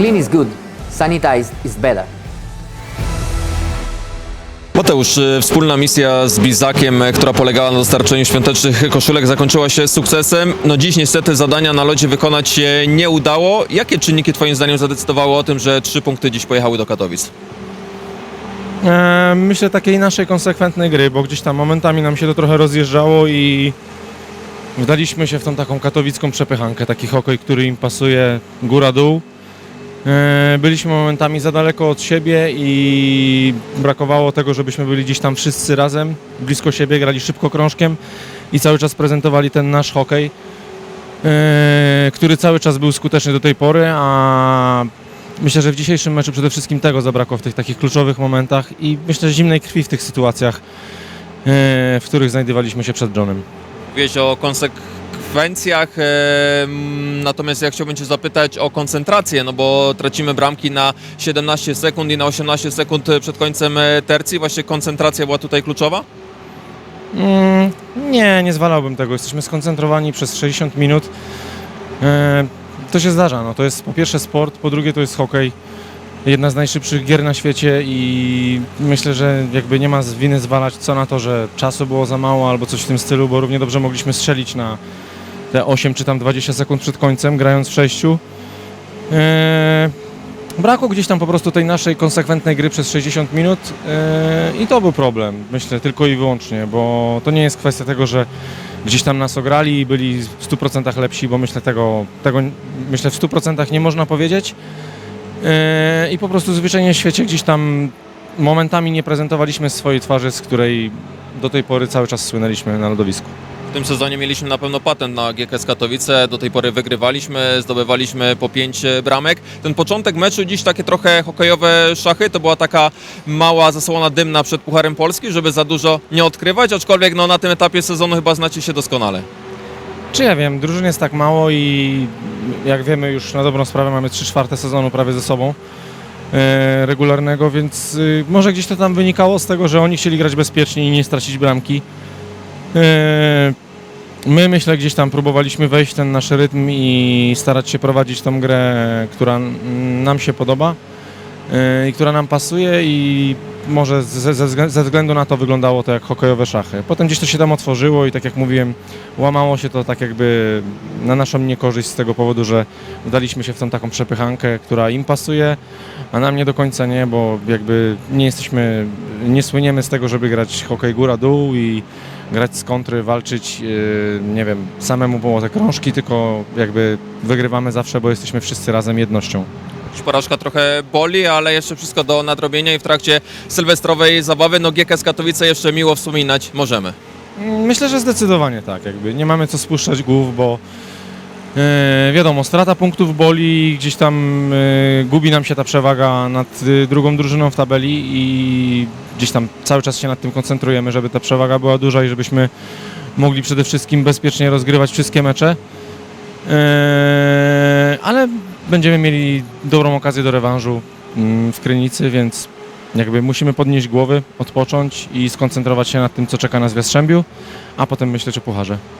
Clean is good, sanitized is better. Mateusz, y, wspólna misja z Bizakiem, y, która polegała na dostarczeniu świątecznych koszulek, zakończyła się sukcesem. No dziś niestety zadania na lodzie wykonać się nie udało. Jakie czynniki Twoim zdaniem zadecydowały o tym, że trzy punkty dziś pojechały do Katowic? E, myślę takiej naszej konsekwentnej gry, bo gdzieś tam momentami nam się to trochę rozjeżdżało i wdaliśmy się w tą taką katowicką przepychankę, taki hokej, który im pasuje góra-dół. E, byliśmy momentami za daleko od siebie i brakowało tego, żebyśmy byli gdzieś tam wszyscy razem, blisko siebie, grali szybko krążkiem i cały czas prezentowali ten nasz hokej, e, który cały czas był skuteczny do tej pory, a Myślę, że w dzisiejszym meczu przede wszystkim tego zabrakło w tych takich kluczowych momentach i myślę, że zimnej krwi w tych sytuacjach, e, w których znajdowaliśmy się przed Johnem. Mówiłeś o konsekwencjach, e, mm, natomiast ja chciałbym Cię zapytać o koncentrację, no bo tracimy bramki na 17 sekund i na 18 sekund przed końcem e, tercji. Właśnie koncentracja była tutaj kluczowa? Mm, nie, nie zwalałbym tego. Jesteśmy skoncentrowani przez 60 minut. E, to się zdarza. No. To jest po pierwsze sport, po drugie to jest hokej. Jedna z najszybszych gier na świecie i myślę, że jakby nie ma winy zwalać co na to, że czasu było za mało albo coś w tym stylu, bo równie dobrze mogliśmy strzelić na te 8 czy tam 20 sekund przed końcem, grając w sześciu. E, brakło gdzieś tam po prostu tej naszej konsekwentnej gry przez 60 minut e, i to był problem, myślę, tylko i wyłącznie, bo to nie jest kwestia tego, że gdzieś tam nas ograli i byli w 100% lepsi, bo myślę tego, tego myślę w 100% nie można powiedzieć. E, I po prostu zwyczajnie w świecie gdzieś tam momentami nie prezentowaliśmy swojej twarzy, z której do tej pory cały czas słynęliśmy na lodowisku. W tym sezonie mieliśmy na pewno patent na GKS Katowice. Do tej pory wygrywaliśmy, zdobywaliśmy po pięć bramek. Ten początek meczu, dziś takie trochę hokejowe szachy, to była taka mała zasłona dymna przed Pucharem Polski, żeby za dużo nie odkrywać, aczkolwiek no, na tym etapie sezonu chyba znacie się doskonale. Czy ja wiem, drużyn jest tak mało i jak wiemy już na dobrą sprawę mamy 3 czwarte sezonu prawie ze sobą e, regularnego, więc y, może gdzieś to tam wynikało z tego, że oni chcieli grać bezpiecznie i nie stracić bramki. E, my myślę gdzieś tam próbowaliśmy wejść w ten nasz rytm i starać się prowadzić tą grę, która nam się podoba e, i która nam pasuje i może ze, ze, wzglę- ze względu na to wyglądało to jak hokejowe szachy. Potem gdzieś to się tam otworzyło i tak jak mówiłem, łamało się to tak jakby na naszą niekorzyść z tego powodu, że wdaliśmy się w tą taką przepychankę, która im pasuje, a nam nie do końca nie, bo jakby nie jesteśmy, nie słyniemy z tego, żeby grać hokej góra-dół i grać z kontry, walczyć, yy, nie wiem, samemu było te krążki, tylko jakby wygrywamy zawsze, bo jesteśmy wszyscy razem jednością. Porażka trochę boli, ale jeszcze wszystko do nadrobienia i w trakcie sylwestrowej zabawy, no GKS Katowice jeszcze miło wspominać możemy. Myślę, że zdecydowanie tak. Jakby nie mamy co spuszczać głów, bo wiadomo, strata punktów boli, gdzieś tam e, gubi nam się ta przewaga nad e, drugą drużyną w tabeli i gdzieś tam cały czas się nad tym koncentrujemy, żeby ta przewaga była duża i żebyśmy mogli przede wszystkim bezpiecznie rozgrywać wszystkie mecze. E, ale będziemy mieli dobrą okazję do rewanżu mm, w Krynicy, więc jakby musimy podnieść głowy, odpocząć i skoncentrować się nad tym, co czeka nas w Jastrzębiu, a potem myśleć o pucharze.